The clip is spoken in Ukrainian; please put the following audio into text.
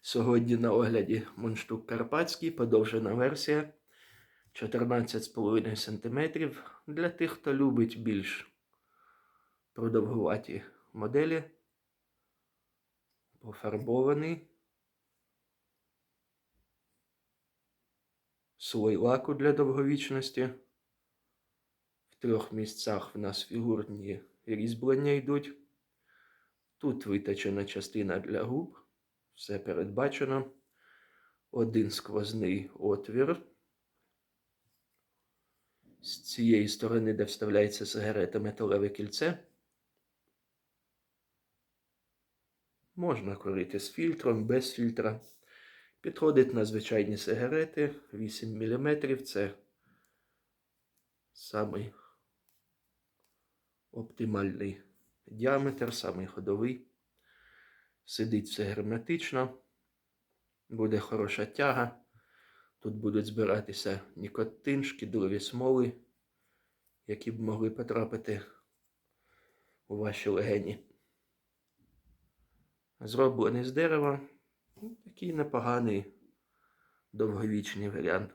Сьогодні на огляді мундштук Карпатський, подовжена версія 14,5 см для тих, хто любить більш продовгуваті моделі. Пофарбований. Слой лаку для довговічності. В трьох місцях в нас фігурні різьблення йдуть. Тут виточена частина для губ. Все передбачено. Один сквозний отвір. З цієї сторони, де вставляється сигарета металеве кільце. Можна курити з фільтром, без фільтра. Підходить на звичайні сигарети 8 мм. Це самий оптимальний діаметр, самий ходовий. Сидить все герметично, буде хороша тяга. Тут будуть збиратися нікотин, шкідливі смоли, які б могли потрапити у ваші легені. Зроблений з дерева. Ну, Такий непоганий довговічний варіант.